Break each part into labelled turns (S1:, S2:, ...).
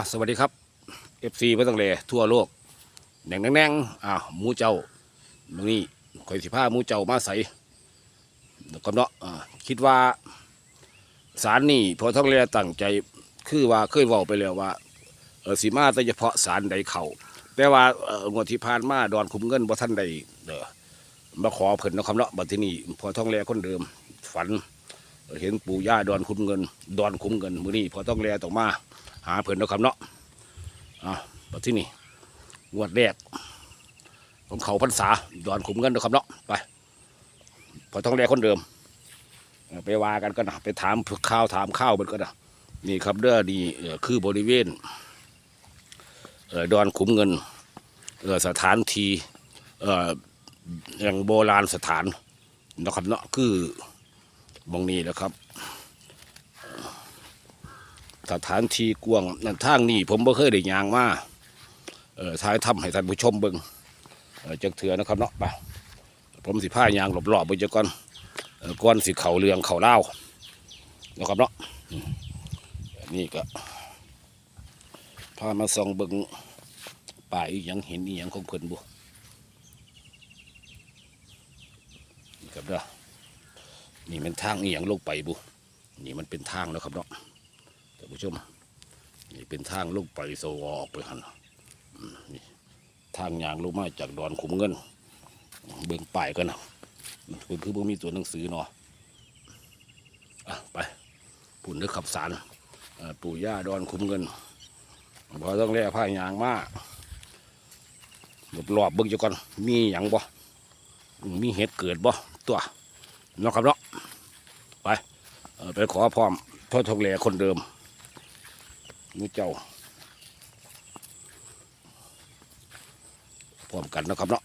S1: อะสวัสดีครับ FC ไม่ต้องเลทั่วโลกแหน่งแน่งอะหมูเจ้าตรงนี้คอยสิผ้าหมูเจ้ามาใส่แล้วก็เนาะอ่าคิดว่าสารนี่พอท้องเรียตั้งใจคือว่าเคยเว้าไปแล้วว่าเออสีมาแต่เฉพาะสารใดเขาแต่ว่าเอองวดที่ผ่านมาดอนคุมเงินบ่ท่านใดเด้อมาขอเพิ่นนะครับเนาะบัดที่นี่พอท้องเรียคนเดิม ฝัน เห็นปู่ย่าดอนคุ้มเงิน ดอนคุ้มเงินมื้อนี้พอต้องแลต้องมา หาเพิ่นเนาะครับเนาะอะปัที่นี่งวดแรกผมเขาพรรษาดอนคุ้มเงินนะครับเนาะไปพอต้องแลคนเดิม ไปว่ากันก็นะไปถามข้าวถามข้าวมันก็นะนี่ครับเด้อนี่คือบริเวณเอ่อดอนคุ้มเงินเอ่อสถานที่เอ่ออย่างโบราณสถานนะครับเนาะคือมองนี้แหล้วครับ สถานที่กวางนั่นทางนี้ผมบ่เคยได้ยางมาเออท้ายทำให้ท่านผู้ชมเบิ่งเออจักเถื่อนะครับเนาะไปผมสิผ้ายางหลบๆไปจักก่อนเออก่อนสิเข่าเรืองเข่าเล่านะครับเนาะนี่ก็พามาส่องเบิ่งป่ายอีหยังเห็นอีหยังของเพิ่นบ่นี่ครับเด้อนี่มันทางอีหยังลงไปบุนี่มันเป็นทางแล้วครับเนาะานผู้ชมนี่เป็นทางลงไปโซออกไปหันนี่ทางยางลงมาจากดอนขุมเงิน เบิ่งป้ายกันนะมันคือคือบ่มีตัวหนังสือเนาะอะไปปุ่นนึกขับสารปู่ย่าดอนขุมเงินพอต้องแล่ผ้ายางมาหลอบเบิ่งจักก่อน มีหยังบ่ มีเห็ดเกิดบ่ ตัวเนาะครับเนาะไปไปขอพร้อมพ่อทองแหล่คนเดิม มือเจ้าพร้อมกันนะครับเนาะ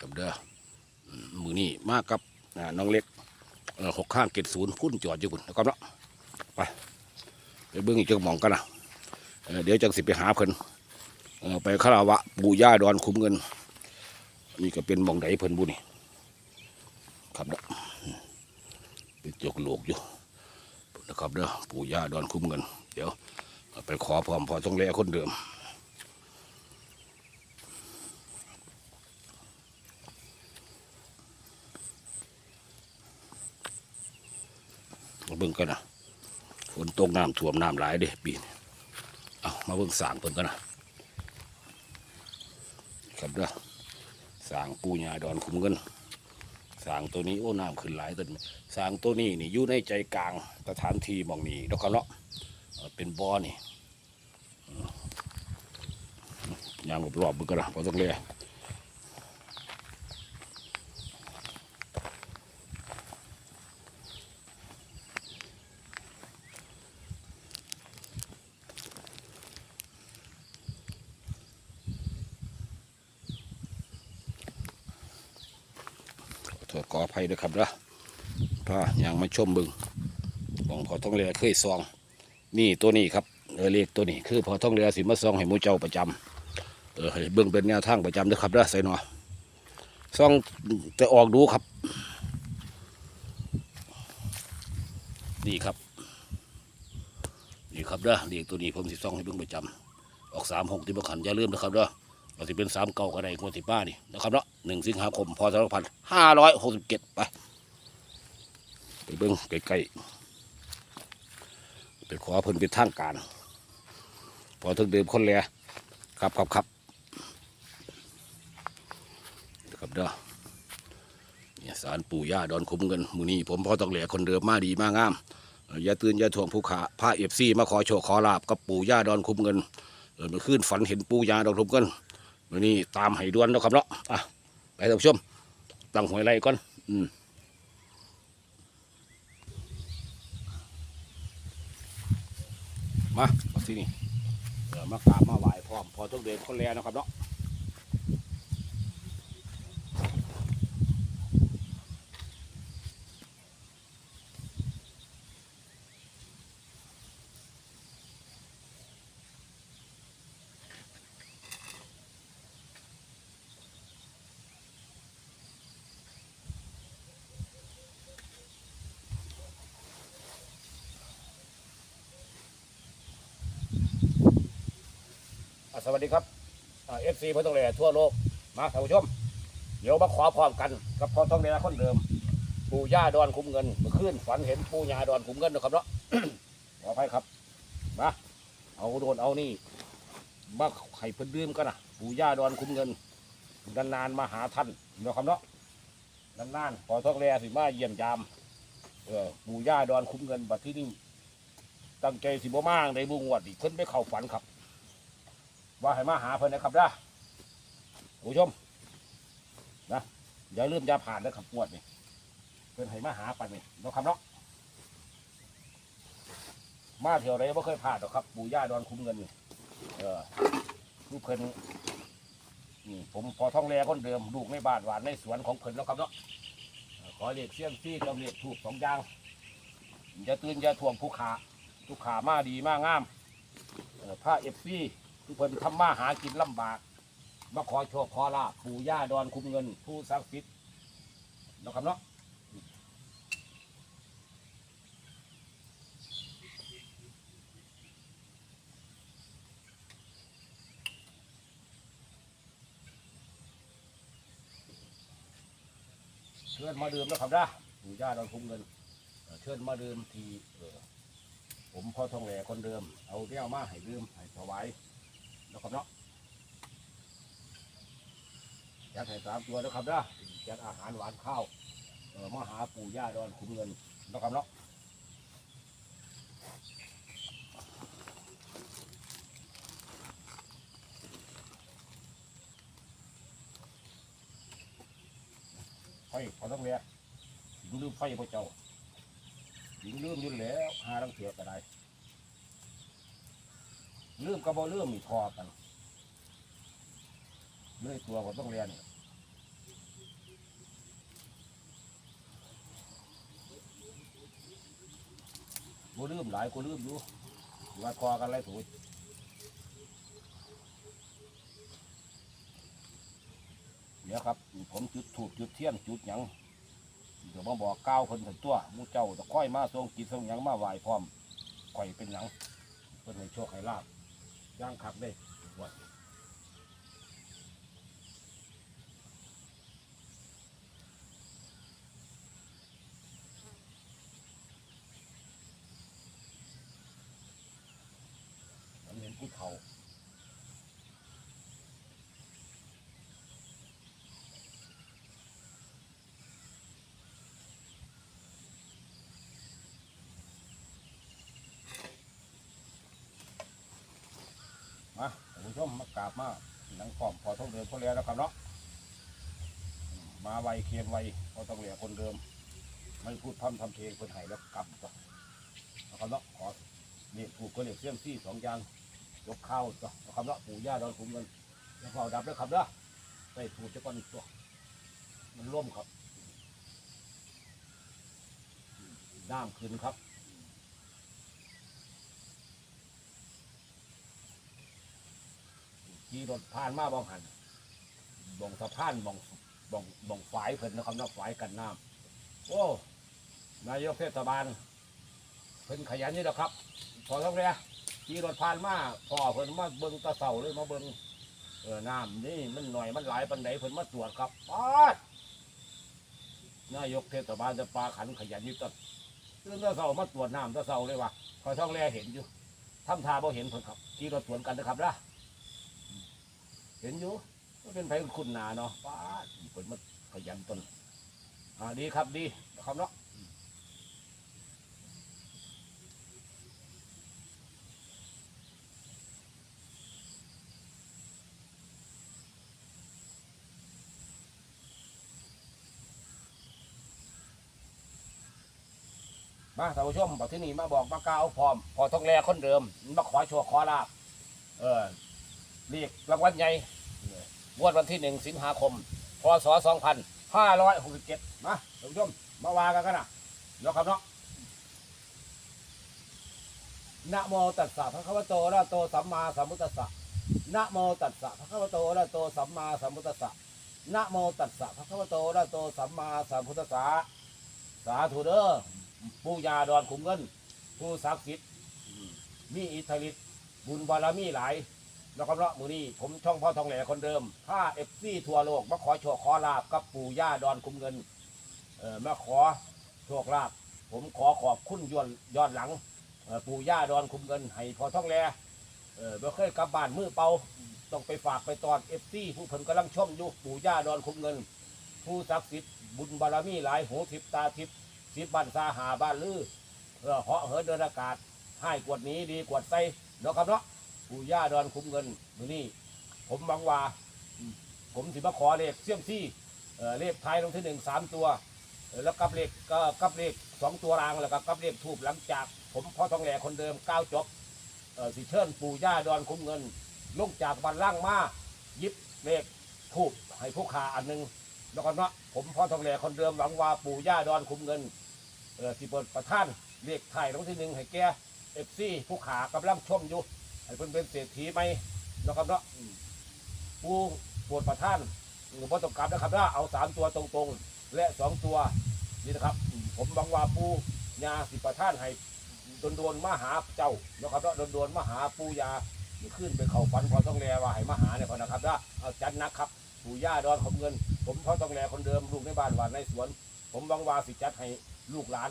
S1: กับเด้อมือนี่มากกับน้องเล็กหกข้างเกตศูนย์พุ่นจอดอยู่คุณนะครับเนาะ เบิ้งอีกจังหมองกันนะเเดี๋ยวจังสิไปหาเพิ่นไปคาราวะปู่ย่าดอนคุ้มเงิน นี่ก็เป็นมองไดเพิ่นบุนี่ครับเนาะเป็นจกโลกอยู่นะครับเด้อปู่ย่าดอนคุ้มเงิน เดี๋ยวไปขอพร้อมพอต้องแลคนเดิมเบิ่งกันนะ นตกน้ำท่วมน้ำหลายเด้ปีนี้เอามาเบิ่งสางเพิ่นกันนะครับเด้อสางปูญาดอนคุ้มเงินสางตัวนี้โอ้น้ำขึ้นหลายต้นสางตัวนี้นี่อยู่ในใจกลางสถานที่มองนี้ดอกครับเนาะเอ่อเป็นบ่อนี่ยางรอบๆบิ่งกันนะพอต้องเลย ข อโทษขออภัยด้วยครับนะถ้ายังมาชมบึงของพอท่องเรือเคยซอง นี่ตัวนี้ครับเออเลขตัวนี้คือพอท่องเรือสิมาซองให้หมูเจ้าประจำเออเบิ่งเป็นแนวทางประจำนะครับนะใส่หนอซองจะออกดูครับ นี่ครับนี่ครับเด้อเลขตัวนี้ผมสิซองให้เบิ่งประจำออกสามหกที่บุขันอย่าลืมนะครับเด้อก็สิเป็นสามเก่าก็ได้งวดที่ป้านี่นะครับเนาะ หนึ่งสิงหาคมพศสองพันห้าร้อยหกสิบเจ็ดไป ไปเบิ้งใกล้ๆไปขอเพิ่นเป็นทางการ พอถึงเดิมคนแล้ครับครับครับครับเด้อเนี่ยสารปู่ย่าดอนคุ้มเงินมูนี่ผมพอตองแหล่คนเดิมมาดีมากงามอย่าตื่นอย่าถ่วงผู้ขาพระเอฟซีมาขอโชคขอลาบกับปู่ย่าดอนคุ้มเงินเออมื่อคืนฝันเห็นปู่ย่าดอนคุ้มเงินวันนี้ตามให้ด่วนนะครับเนาะอะ ไปท่านผู้ชมตั้งหวยไรก่อน อืมมาที่นี่เออมาตามมาไหวพร้อมพอต้องเดินคนแล้วนะครับเนาะ วัสดีครับเอฟซีพ่อต้องแหล่ทั่วโลกมาท่านผู้ชม เดี๋ยวมาขอพร้อมกันกับพ่อต้องแหล่คนเดิม ปู่ย่าดอนคุ้มเงินเมื่อคืนฝันเห็นปู่ย่าดอนคุ้มเงินนะครับเนาะขออภัยครับมาเอาโดนเอานี่มาไข่เพิ่นดื่มกันนะปู่ย่าดอนคุ้มเงินนานๆมาหาท่านนะครับเนาะนานๆพอต้องแหล่สิมาเยี่ยมยามเออปู่ย่าดอนคุ้มเงินบัดที่นี่ตั้งใจสิบ่มางในบุงวดอีกเพิ่นไปเข้าฝันครับ ว่าให้มาหาเพิ่นนะครับนะผู้ชมนะอย่าลืมอยาผ่านนะครับงวดนี่เพิ่นให้มาหาไปนี่เนาะครับเนาะมาเที่ยวไรไม่เคยผ่านหรอกครับปู่ย่าดอนคุ้มเงินนี่เออคือเพิ่นนี่ผมพอท่องแรคนเดิมลูกในบ้านหวานในสวนของเพิ่นแล้วครับเนาะขอเรียกเสี้ยมซี่กับเรียกถูกสองอย่างอย่าตื่นอย่าทวงผู้ขาผู้ขามาดีมากงามเออผ้าเอฟซีที่ เพิ่นทำมาหากินลำบาก มาขอโชคขอลาภปู่ย่าดอนคุ้มเงิน ผู้ศักดิ์สิทธิ์เนาะครับเนาะเชิญมาดื่มนะครับนะปู่ย่าดอนคุ้มเงินเอ่อเชิญมาดื่มทีผมพ่อทองแหล่คนเดิม เอาเรี่ยวมาให้ดื่มให้ถวาย นะครับเนาะจัดให้สามตัวนะครับนะจัดอาหารหวานข้าวเออมาหาปู่ย่าดอนคุ้มเงินนะครับเนาะไฟพอต้องเรียกถึงลืมไฟพระเจ้าถึงลืมอยุ่นแล้วหาลังเถื่อก็ได้ ลืมก็บ่ลืมมีทอกันเลยตัวก็ต้องเรียนบ่ลืมหลายก็ลืมอยู่ว่าคอกันไรถูกเดี๋ยวครับ ผมจุดถูกจุดเทียนจุดหยังเดี๋ยวมาบอกก้าวคนถึงตัวมูเจ้าจะค่อยมาทรงกิจทรงหยังมาไหวพร้อมข่อยเป็นหยังเพิ่นให้โชคให้ลาบ ย่างขับเลยวัดผมเห็นผู้เฒ่า มาท่านผู้ชมมากราบมาหนังกรอบพอต้องเดินพอเรียแล้วครับเนาะมาไวเคียนไวพอต้องเรียคนเดิม ไม่พูดพร่ำทำเพลงคนไห้แล้วกลับต่อนะครับเนาะขอเรียกถูกก็เรียกเสี้ยมซี่สองอย่างยกข้าวต่อนะครับเนาะปู่ย่าดอนคุ้มเงินแล้วเฝ้าดับแล้วครับเนาะไปถูกจะก่อนอีกตัวมันร่วมครับน้ำขึ้นครับ ขี่รถผ่านมาบองหันบองสะพานบองบองบองฝายเพิ่นนะครับนะฝายกันน้ำโอ้นายกเทศบาลเพิ่นขยันนี่แหละครับพอทั้งเรียขี่รถผ่านมาพอเพิ่นมาเบิ่งตะเสาเลยมาเบิ่งเออน้ำนี่มันหน่อยมันหลายปันไดเพิ่นมาตรวจครับปาดนายกเทศบาลจะปลาขันขยันนี่ต้นตื่นตะเสามาตรวจน้ำตะเสาเลยว่ะพอท้องแรเห็นอยู่ทำทาบ่เห็นเพิ่นครับขี่รถสวนกันนะครับนะ เห็นอยู่ก็เป็นไผคุณนาเนาะป้าดผลมันขยันต้นอ่าดีครับดีนะครับเนาะมาท่านผู้ชมบอกที่นี่มาบอกมากล่าวพร้อม พอทองแรคนเดิมมาขอโชว์ขอลาบเออ เรียกรางวัลใหญ่งวดวันที่หนึ่งสิงหาคม พศสองพันห้าร้อยหกสิบเจ็ดมาท่านผู้ชมมาวากันกันนะเนาะครับเนาะนะโมตัสสะพระคัมภีโตระโตสัมมาสัมพุทธัสสะนะโมตัสสะพระคัมภีโตระโตสัมมาสัมพุทธัสสะนะโมตัสสะพระคัมภีโตระโตสัมมาสัมพุทธัสสะสาธุเด้อปู่ยาดอนขุมเงิน ผู้ศักดิ์สิทธิ์มีอิทธิฤทธิ์บุญบารมีหลาย แล้วก็เนาะมือนี้ผมช่องพ่อทองแหล่คนเดิมถ้าเอฟซีทั่วโลกมาขอโชคขอลาบกับปู่ย่าดอนคุ้มเงิน เออมาขอโชคลาภผมขอขอบคุณย้อนย้อนหลังเอ่อปู่ย่าดอนคุ้มเงินให้พ่อทองแหล่เออบ่เคยกลับบ้านมือเปล่าต้องไปฝากไปตอนเอฟซีผู้เพิ่นกำลังชมอยู่ปู่ย่าดอนคุ้มเงิน ผู้ศักดิ์สิทธิ์บุญบารมีหลายหูทิพตาทิพสิบบ้านสาหาบ้านลือเออเหาะเหินเดินอากาศให้กวดหนี้ดีกวดใส่เนาะครับเนาะ ปู่ย่าดอนคุ้มเงินมือนี้ผมหวังว่าอืมผมสิมาขอเลขเสี่ยมซี่เลขไทยลงที่หนึ่งสามตัว แล้วกับเลขก็กับเลขสองตัวรางแล้วก็กับเลขทูบหลังจาก ผมพ่อทองแหล่คนเดิมก้าวจบสิเชิญปู่ย่าดอนคุ้มเงินลงจากบันล่างมายิบเลขทูบให้ผู้ขาอันหนึ่งแล้วก็เนาะผมพ่อทองแหล่คนเดิมหวังว่าปู่ย่าดอนคุ้มเงินสิเปิดประท่านเลขไทยลงที่หนึ่งให้แกเอฟซีผู้ขากำลังชมอยู่ ให้เพิ่นเป็นเศรษฐีไหมนะครับเนาะอืมผู้ปวดประท่านหรือพ่ต้องกลับนะครับนะเอาสามตัวตรงๆ และสองตัวนี่นะครับอืมผมบังว่าปูยาสิประท่านให้โดนๆมาหาเจ้านะครับเนาะโดนๆมาหาปูยาเดี๋ยวขึ้นไปเข้าฝันพอต้องแลว่าให้มาหาเนี่ยพอนะครับนะเอาจัดหนักครับปู่ย่าดอนขมเงิน ผมพอต้องแลคนเดิมลูกในบ้านหวานในสวน ผมบังว่าสิจัดให้ลูกหลาน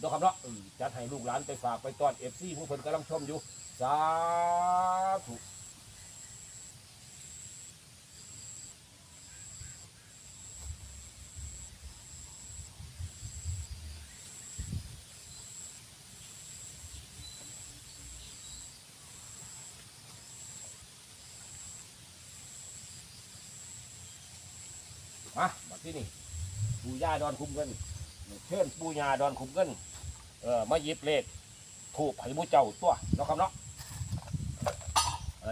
S1: เนาะครับเนาะอืมจัดให้ลูกหลานไปฝากไปต้อนเอฟซีผู้เพิ่นกำลังชมอยู่ สาธุมามาที่นี่ปู่ย่าดอนคุ้มเงินเชิญปู่ย่าดอนคุ้มเงินเออมาหยิบเลขถูกไผ่มูเจ้าตัวเนาะครับเนาะ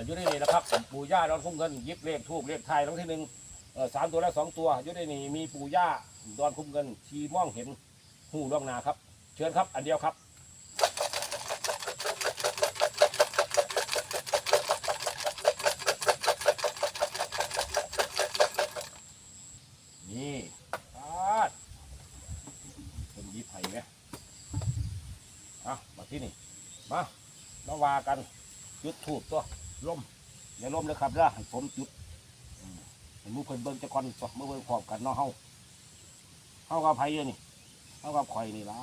S1: อยู่ในนี่นะครับปู่ย่าดอนคุ้มเงินยิบเลขถูกเลขไทยรางที่หนึ่งสามตัวและสองตัวอยู่ในนี่มีปู่ย่าดอนคุ้มเงินทีมองเห็นหูล่วงนาครับ เชิญครับ อันเดียวครับนี่ปาดเป็นยิบไผ่ไหมเอามาที่นี่ มามาว่ากันจุดถูกตัว ล่มอย่าล่มเลยครับนะให้ผมจุดอืมให้มูเพิ่นเบิ่งจะก่อนตัวเมื่อเบิ่งพร้อมกันเนาะเฮาเฮากับไผเยอะนี่เฮากับข่อยนี่ละ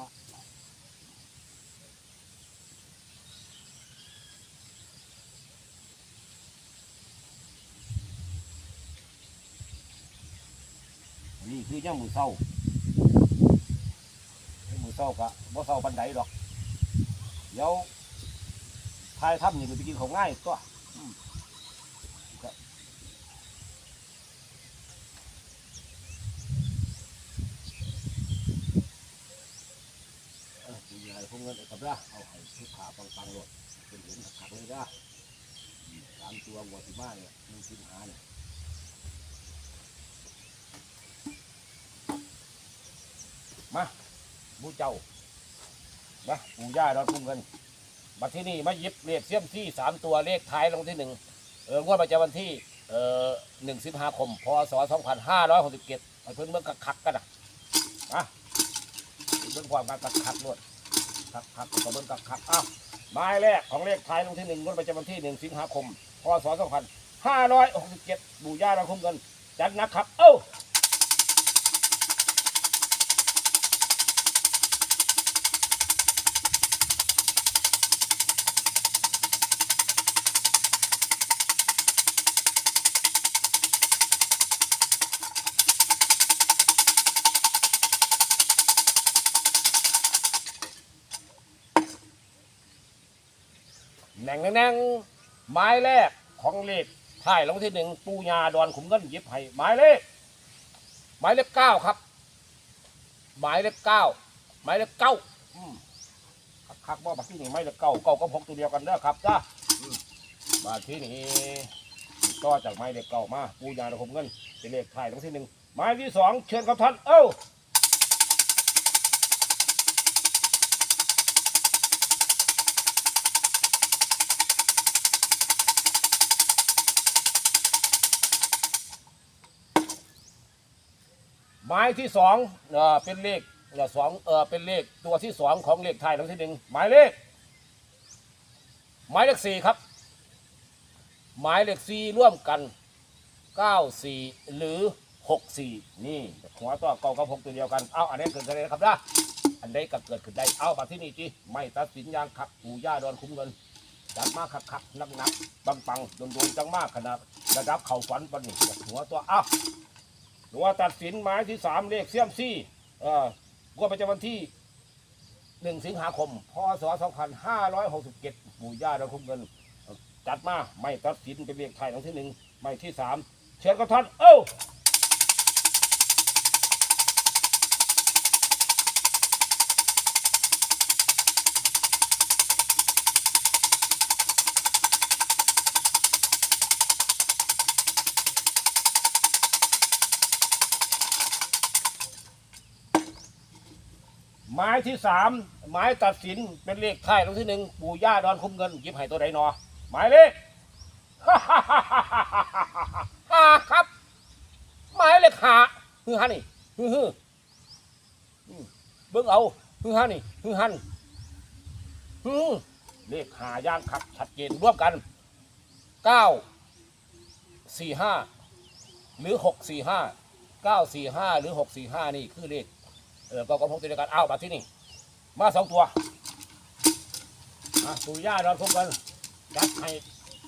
S1: นี่คือยังมือเศร้ามือเศร้ากะบ่เศร้าปันใดดอก เดี๋ยวทายถ้ำนี่มันไปกินของง่ายก็อืมครับเออดูยังไงพวก เงินเอากับละเอาให้ทุกขาปังปังๆโลดเป็นเห็นขักๆเลยนะอืมสามตัวหัวสิมานเนี่ยหนึ่งสิบหาเนี่ยมาบูเจ้านะปู่ย่าดอนพุ่งเงินมาที่นี่มาหยิบเลขเสี้ยมที่สามตัวเลขท้ายลงที่หนึ่งเอองวดประจำวันที่เออหนึ่งสิงหาคมพศสองพันห้าร้อยหกสิบเจ็ดเพิ่นเบิ่งคักๆกันนะอะเบิ่งความกันคักๆด้ วยคักๆก็เบิ่งคับอ้าวหมายแรกของเลขท้ายลงที่หนึ่งงวดประจำวันที่หนึ่งสิงหาคมพศสองพันห้าร้อยหกสิบเจ็ดบูย่าเราคุ้มเงินจัดนะครับ เอ้า แหน่งแหน่งไม้แรกของเลขท้ายรางที่หนึ่งปูยาดอนขุมเงินยิบให้หมายเลขหมายเลขเก้าครับ หมายเลขเก้าหมายเลขเก้าคักคักว่าบักที่นี่หมายเลขเก้าเก้าก็พกตัวเดียวกันเด้อครับจ้ามาที่นี่ต่อจากหมายเลขเก้ามาปูยาดอนขุมเงินเป็นเลขท้ายรางที่หนึ่งหมายที่สองเชิญครับท่านเอ้า หมายที่สองเอ่อเป็นเลขเอ่อสองเออเป็นเลขตัวที่สองของเลขไทายรางวัลที่หนึ่งหมายเลข หมายเลขสี่ครับ หมายเลขสี่ร่วมกันเก้าสี่หรือหกสี่นี่หัวตัวเก่ากับหกตัวเดียวกันเอาอันนี้เกิดขึ้นเลยนะครับนะอันใดก็เกิดขึ้นได้เอามาที่นี่จีไม่ตัดสินยางขักปู่ย่าดอนคุ้มเงินจัดมาขักขักนักนักปังปังโดนโดนจังมากขนาดระดับเข่าฝันปันนี่หัวตัวเอา หรือว่าตัดสินหมายที่สามเลขเสียมซี่เอ่องวดประจำวันที่หนึ่งสิงหาคม พศ 2567ปู่ย่าเราคุ้มเงิน จัดมา ไม่ตัดสินเป็นเลขไทยทั้งที่หนึ่งไม่ที่สามเชิญกระท่านเอ้า หมายที่สามหมายตัดสินเป็นเลขท้ายครั้งที่หนึ่งปู่ย่าดอนคุ้มเงินหยิบให้ตัวใดหนอหมายเลข ห้าครับ หมายเลขห้าฮือฮันนี่ฮือฮืออืมเบิ่งเอาฮือฮันนี่ฮือฮันฮือเลขห้าย่างขับชัดเจนร่วมกันเก้าสี่ห้าหรือหกสี่ห้าเก้าสี่ห้าหรือหกสี่ห้านี่คือเลข เออก็ก็พกตัวเดียวกันเอามาที่นี่มาสองตัวอะปู่ย่าดอนคุ้มกันจัดให้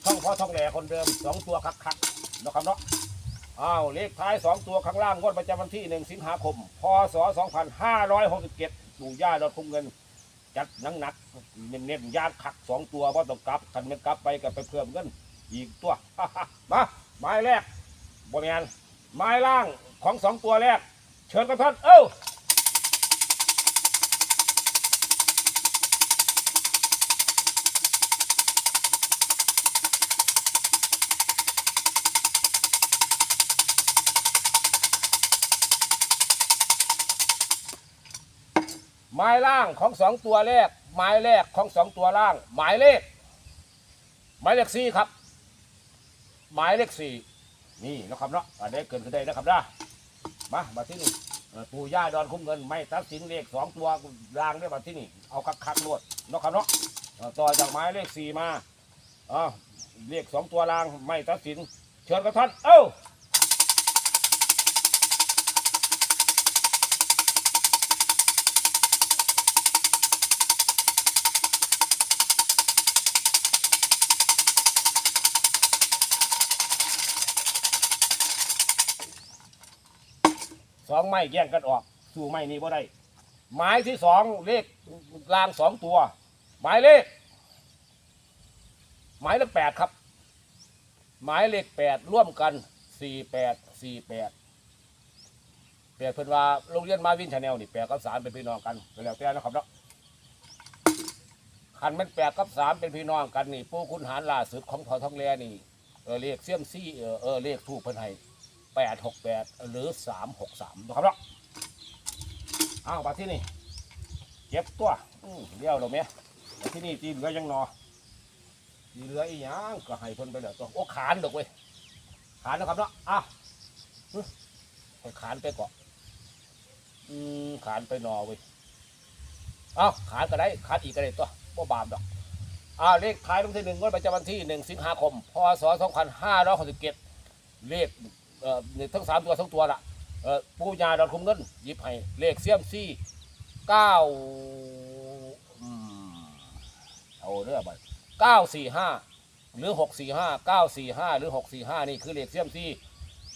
S1: ท่องพ่อท่องแหล่คนเดิมสองตัวคักคักนะครับเนาะอ้าวเลขท้ายสองตัวข้างล่างงวดประจำวันที่หนึ่งสิงหาคมพศสองพันห้าร้อยหกสิบเจ็ดปู่ย่าดอนคุ้มเงินจัดหนักหนักๆเน้นยานขักสองตัวว่าต้องกลับคันไม่กลับไปก็ไปเพิ่มเงินอีกตัวมาไม้แรกบริเวณไม้ล่างของสองตัวแรก เชิญกันท่านเอ้า หมายล่างของสองตัวแรก หมายแรกของสองตัวล่าง หมายเลข หมายเลขสี่ครับ หมายเลขสี่นี่นะครับเนาะอันนี้เกินขึ้นได้นะครับนะมามาที่นี่ปู่ย่าดอนคุ้มเงิน ไม่ตัดสินเลขสองตัวล่างได้มาที่นี่เอาคักคักๆรวดนะครับเนาะต่อจากหมายเลขสี่มาอ๋อเลขสองตัวล่างไม่ตัดสิน เชิญกับท่านเอ้า องไม้แย่งกันออก สู่ไม้นี้บ่ได้ หมายที่สองเลขรางสองตัว หมายเลข หมายเลขแปดครับ หมายเลขแปดร่วมกันสี่แปดสี่แปดแปดเพิ่นว่าโรงเรียนมาวินชาแนลนี่แปดกับสามเป็นพี่น้องกันก็แล้วแต่นะครับเนาะคันมันแปดกับสามเป็นพี่น้องกันนี่ปู่คุณหารล่าสุดของทอทองแลนี่เออเลขเสี่ยมซี่เออเออเลขทูกเพิ่นให้ แปดหกแปดหรือสามหกสามนะครับเนาะเอาวมาที่นี่เก็บตัวอืเลี้ยวเราไหมมาที่นี่ตีเหลือยังนอตีเหลืออีหยังก็ให้เพิ่นไปแล้วตัวโอ้ขานดอกเว้ยขานนะครับเนาะอ้าวให้ขานไปเกาะอืมขานไปนอเว้ยอ้าวขานก็ได้ขานอีกก็ได้ตัวบ่าบาปดอกอ้าวเลขท้ายต้องที่หนึ่งงวดประจำวันที่หนึ่งสิงหาคมพศสองพันห้าร้อยหกสิบเจ็ดเลข เอ่อนี่ทั้งสามตัวทั้งตัวละเอ่อปูญาดอนคุมเงินหยิบให้เลขเสียมซี่เก้าอืมเอาเรื่องไปเก้าสี่ห้าหรือหกสี่ห้าเก้าสี่ห้าหรือหกสี่ห้านี่คือเลขเสียมซี่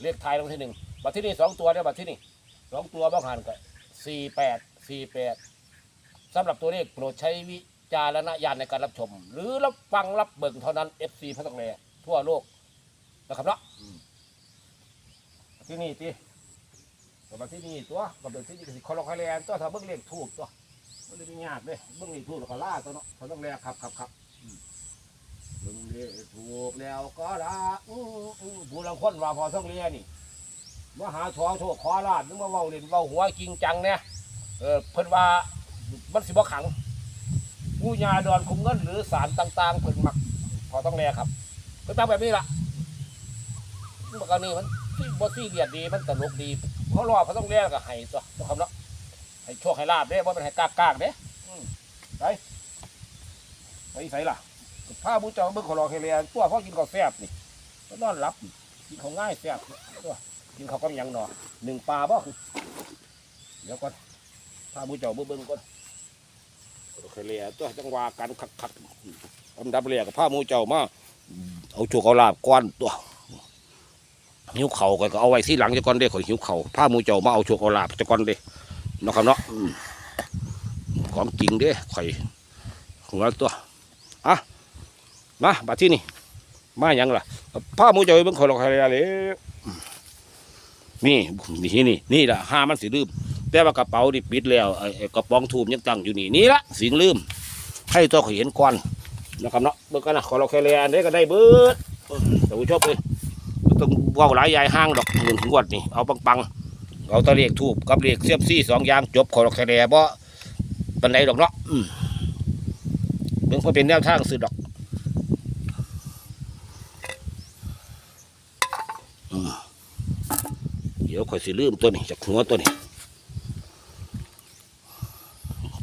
S1: เลขไทายรางวัลที่หนึ่งบัตรที่นี่สองตัวได้บัตรที่นี่สองตัวบ้างหันกันสี่แปดสี่แปดสำหรับตัวเลขโปรดใช้วิจารณญาณในการรับชม หรือรับฟังรับเบิ่งเท่านั้น FC พระต้องแลทั่วโลกนะครับเนาะ ที่นี่ตีก็มาที่นี่ตัวก็เป็นที่นี่ก็สิคอลอกไฮแลนด์ตัวถ้าเบิ่งเลขถูกตัวมันเลยไม่ยากเลยเบิ่งเลขถูกแล้วก็ล่าตัวเนาะเขาต้องแลครับครับครับเบิ่งเลขถูกแล้วก็ล่าอู้อู้ผู้ลังคนว่าพอต้องเรียนี่มาหาทองโชคขอลาดนึกว่าเว้าเล่นเว้าหัวจริงจังเนี่ยเออเพิ่นว่ามันสิบ่ขังผู้ยาดอนคุมเงินหรือสารต่าง ๆ เพิ่นมักพอต้องแลครับเพิ่นตั้งแบบนี้ล่ะมันบอกอันนี้มัน ที่บอซี่เดียดดีมันตลกดีเขารอเขาต้องเรียกกับไห้ตัวนะครับเนาะให้โชคให้ลาบเด้ว่ามันให้กากกากเด้อืมไปไปใส่ล่ะผ้าบูจ้าเบิ่งขอรอให้เรียนตัวพ่อกินข้าวแซ่บนี่ก็นอนหลับกินของง่ายแซ่บตัวกินเขาวก็ยังหนอหนึ่งปลาบ่เดี๋ยวก่อนพาผู้เจ้าเบิ่งก่อนโอเคเลยตัวจังหวะการคักคักๆอันดับแรกกับพามูเจ้ามาเอาโชกเอาลาบก้อนตัว หิวเข่าก็เอาไว้ที่หลังจะก่อนเด้ข่อยหิวเข่าวพามูเจ้ามาเอาโชกเอาลาบจะก่อนเด้นะครับเนาะอืมของจริงเด้ข่อยหัวตัวอะมาบัดที่นี่มาหยังล่ะผ้ามูเจอยเบิ่งขอยลอกอะไรเลยนี่นี่นี่นี่ละห้ามันสิลืม แต่ว่ากระเป๋านี่ปิดแล้วไอ้กระป๋องทูบยังตั้งอยู่นี่นี่ละสิงลืม ให้ตัวเขาเห็นก่อนนะครับเนาะเบิ่งกันนะขอเราแค่เลยนนี้ก็ได้เบิดแต่ผู้ชมเลย ต้องว่าหลายยายห้างดอกหนึ่งงวดนี่เอาปังๆเอาตะเลียกทูบกับเลียกเสียมซี่สองอย่างจบขอเราแค่เลยบ่ปันไดดอกเนาะอืมเบิ่งพอเป็นแนวทางสื่อดอกเดี๋ยวข่อยสิลืมตัวนี้จากหัวตัวนี้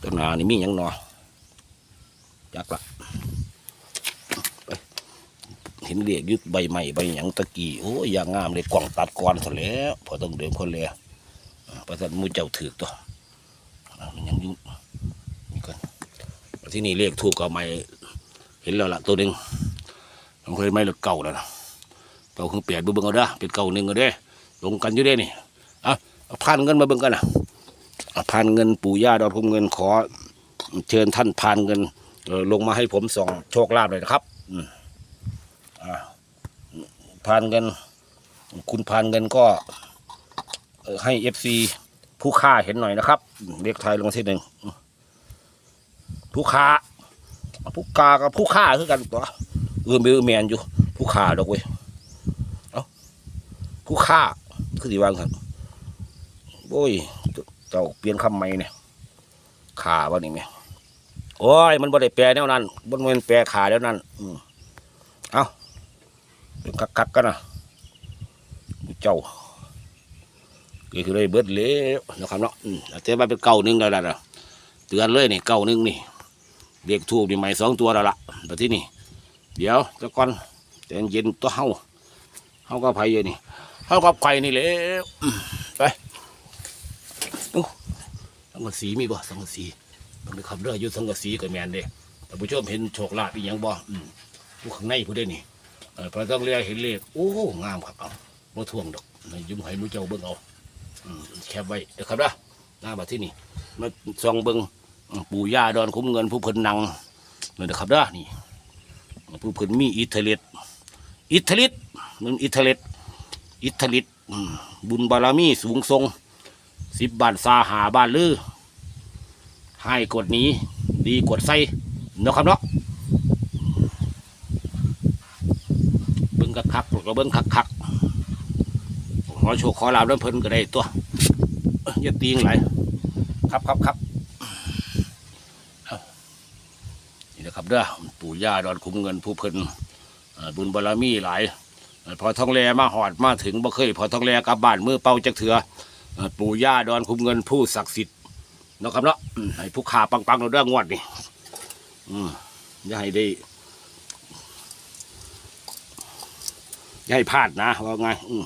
S1: ตัวหนานี่มียังหนอจักละ เห็นเรียกยึดใบใหม่ใบหยังตะกี้โอ้ยอย่างงามเลยกล่องตัดก่อนซะแล้วพอต้องเดินคนเลยประสันมูเจ้าถือตัวมันยังยุ่นี่ก่อนที่นี่เรียกถูกกับไม้เห็นแล้วล่ะตัวหนึ่งมันเคยไม้เลือเก่าแล้วนะเก่าคือเปลี่ยนเบิ่งเอาเด้เป็นเก่าหนึ่งเอาเด้ลงกันอยู่เด้นี่อาเอาพานเงินมาเบิ่งกันนะเอาพานเงินปู่ย่าดอนผมเงินขอ เชิญท่านพานเงินลงมาให้ผมส่องโชคลาภเลยนะครับ อืม พานเงิน คุณพานเงินก็ให้เอฟซีผู้ค่าเห็นหน่อยนะครับ เลขไทยลงที่หนึ่งผู้ค้าผู้กากับผู้ค่าคือกันตัวเออเมอแมนอยู่ ผู้ค่าดอกเว้ยผู้ฆ่าคือสิวางครับโอ้ยเจ้าเปลี่ยนคำใหม่เนี่ยขาบ่นี่แม่โอ้ยมันบ่ได้แปลแนวนั้นบ่แม่นแปลขาแล้วนั้น อืมเอา เป็นคักๆกันนะเจ้าก็คือเลยเบิดเล้วนะครับเนาะอืมแต่ว่าเป็นเก่าหนึงแล้วล่ะนะเตือนเลยนี่เก่าหนึงนี่เรียกทูบนี่ใหม่สองตัวแล้วล่ะแต่ที่นี่เดี๋ยวจะก่อนใจเย็นตัวเฮาเขาก็ไผ่ยนี่เขาก็ไผ่นี่แล้วไปสังกสีมีบ่สังกสีต้องไปขับเรืออยู่สังกสีกับแมนเด้แต่ผู้ชมเห็นโชคลาภอีหยังบ่ผู้ข้างในผู้ได้นี่ เออพอต้องเรือเห็นเลขโอ้งามครับเอาบ่ท่วงดอกให้ยุ่มให้มูเจ้าเบิ่งเอาอืมแคบไว้เด้อครับนะหน้ามาที่นี่มาส่องเบิ่งปู่ย่าดอนคุ้มเงินผู้เพิ่นนั่งนี่นะครับเด้อนี่ผู้เพิ่นมีอิทธิฤทธิ์อิทธิฤทธิ์มันอิทธิฤทธิ์อิทธิฤทธิ์บุญบารมีสูงทรงสิบบานซาหาบ้านลือให้กดนี้ ดีกดใส่เนาะครับเนาะเบิ้ งคักคักๆก็เบิ้งคักคักๆขอโชคขอลาบน้ำเพิ่นก็ได้ตัวเอ้ยอย่าตีงไหลครับครับครับนี่นะครับเด้อปู่ย่าดอนคุ้มเงินผู้เพิ่นบุญบารมีหลาย พอทองแลมาหอดมาถึงบ่เคย พอทองแลกลับบ้านมือเป่าจักเถื่อปู่ย่าดอนคุ้มเงินผู้ศักดิ์สิทธิ์นะครับเนาะให้ผู้ขาปังๆเราเรื่องวดนี่อืมอย่าให้ได้ อย่าให้พลาดนะว่าไงอืม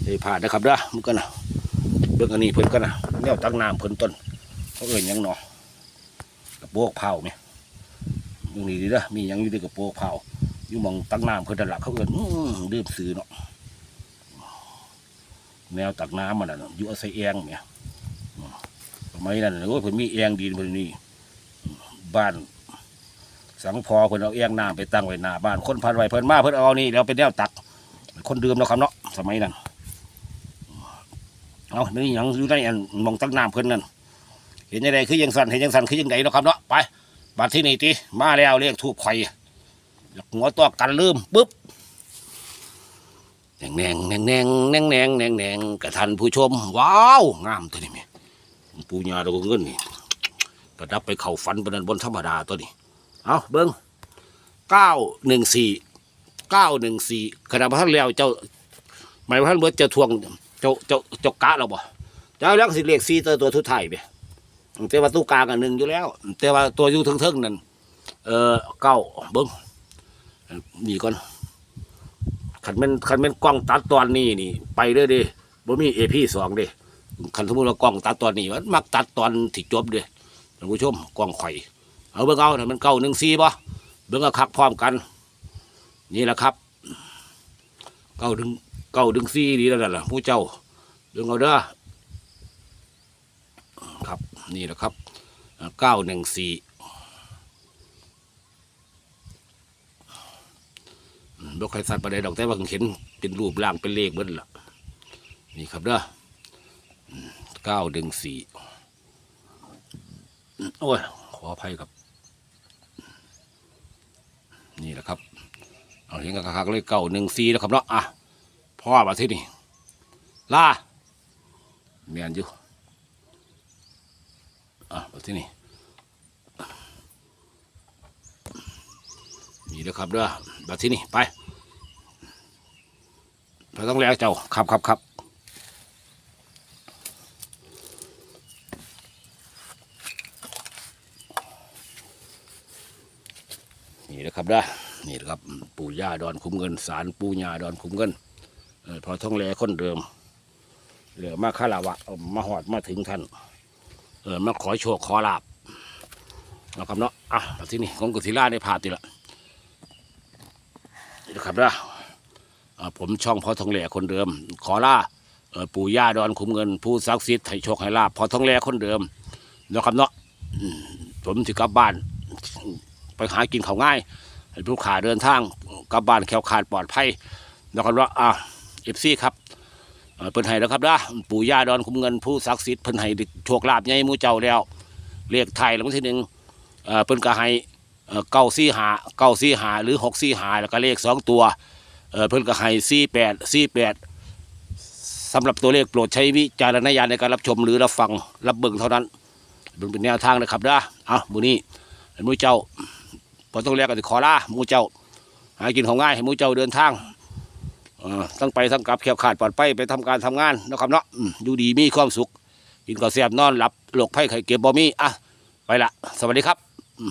S1: อย่าให้พลาดนะครับเด้อมันก็นะเบิ่งอันนี้เพิ่นก็นะแนวตั้งน้ำเพิ่นต้นเขาเอ่ยยังหนอกระโปงเผาไหมตรงนี้ดีเด้อมียังอยู่ในกระโปงเผาอยู่มองตักน้ำเพื่นนั่นละเขาเอินอื้อดื่มซื้อเนาะแนวตักน้ำมันน่ะอยู่อาศัยแองเนี่ยอืมสมัยนั้นโอ้ยเพิ่นมีแองดีเพิ่นนี่บ้าน สังพอเพิ่นเอาแองน้ำไปตั้งไว้หน้าบ้านคนพันไว้เพิ่นมาเพิ่นเอานี่แล้วเป็นแนวตัก คนดื่มเนาะครับเนาะสมัยนั้นเอานี่ยังอยู่ในอันมองตักน้ำเพิ่นนั่นเห็นยังไงคือยังสั่นเห็นยังสั่นคือยังไงเนาะครับเนาะไปบัดที่นี่ติมาแล้วเรียกทูบไข่หัวตัวกันลืมปุ๊บแหน่งแหนงแหนงแหนงแหนงแหนงแหนงกระทันผู้ชม ว้าวงามตัวนี้ม่ปูญาเราก็เงินนี่ประดับไปเข่าฝันบนนั้นบนธรรมดาตัวนี้ เอาเบิ้งเก้าหนึ่งสี่เก้าหนึ่งสี่ขณะพระท่านแล้วเจ้าหมายว่าท่านเบิดจะทวงเจ้าเจ้าเจ้ากะเราบ่เจ้าเรื่องสิเลขสี่ตัวตัวทุไทยไปแต่ว่าตู้กลางกันหนึ่งอยู่แล้ว แต่ว่าตัวอยู่เทิงๆนั่นเออเก้าเบิ้งนี่ก่อนขันเป็นขันเป็นกล้องตัดตอนนี้นี่ ไปเด้อเดิบ่มีเอพีสองด้ขันสมมติว่ากล้องตัดตอนนี้มันมักตัดตอนที่จบเด้ท่านผู้ชมกล้องข่อย เอาเบิ่งเอาน่ะมันเก้าหนึ่งสี่ป่ะเบิ่งเอาคักพร้อมกัน นี่แหละครับเก้าดึงเก้าดึงสี่ดีแล้วนั่นล่ะผู้เจ้าเบิ่งเอาเด้อครับนี่แหละครับเก้าหนึ่งสี่บกใครสัตว์ประเดี๋ยวดอกแต่ว่าเห็นเป็นรูปร่างเป็นเลขเบิ้ลล่ะนี่ครับเด้อเก้าดึงสี่โอ้ยขออภัยครับ นี่แหละครับ เอาเห็นกับคักเลยเก้าหนึ่งสี่แล้วครับเนาะอะพ่อมาที่นี่ล่าเมียนอยู่อะมาที่นี่นี่นะครับเด้อมาที่นี่ไปเราต้องแล้วเจ้าครับครับครับ นี่นะครับเด้นี่นะครับปู่ย่าดอนคุ้มเงินสารปู่ย่าดอนคุ้มเงินอพอท่องแลคนเดิม เหลือมาคาราวะเอามาหอดมาถึงท่านเออมาขอโชคขอลาบนะครับเนาะอะมาที่นี่ผมกุศิลาได้พาติละนี่นะครับเด้ผมช่องพอทองแหล่คนเดิม ขอล่าปู่ย่าดอนคุ้มเงิน ผู้ศักดิ์สิทธิ์ให้โชคให้ลาบพอทองแหล่คนเดิมนะครับเนาะอืมผมจะกลับบ้าน ไปหากินเขาง่ายให้ผู้ขาเดินทางกลับบ้านแคล้วคลาดปลอดภัยนะครับว่าอ่าเอฟซีครับเอ่อเพิ่นให้แล้วครับนะปู่ย่าดอนคุ้มเงินผู้ศักดิ์สิทธิ์เพิ่นให้โชคลาภใหญ่มูเจ้าแล้วเรียกไทยรางวัลที่หนึ่งเอ่อเพิ่นก็ให้เก้าสี่หาเก้าสี่หาหรือหกสี่หาแล้วก็เลขสองตัวเออเพิ่นก็ให้สี่แปดสี่แปดสำหรับตัวเลขโปรดใช้วิจารณญาณในการรับชมหรือรับฟังรับเบิ่งเท่านั้นเป็นแนวทางนะครับนะเอาหมูนี้ให้หมูเจ้า พอต้องแลกก็จะขอลาหมูเจ้า หากินของง่ายให้หมูเจ้าเดินทางเอ่อทั้งไปทั้งกลับแคบขาดปลอดภัยไปทำการทำงานนะครับเนาะอยู่ดีมีความสุขกินก็แซ่บนอนหลับโรคภัยไข้เก็บบ่มีอะไปละสวัสดีครับอื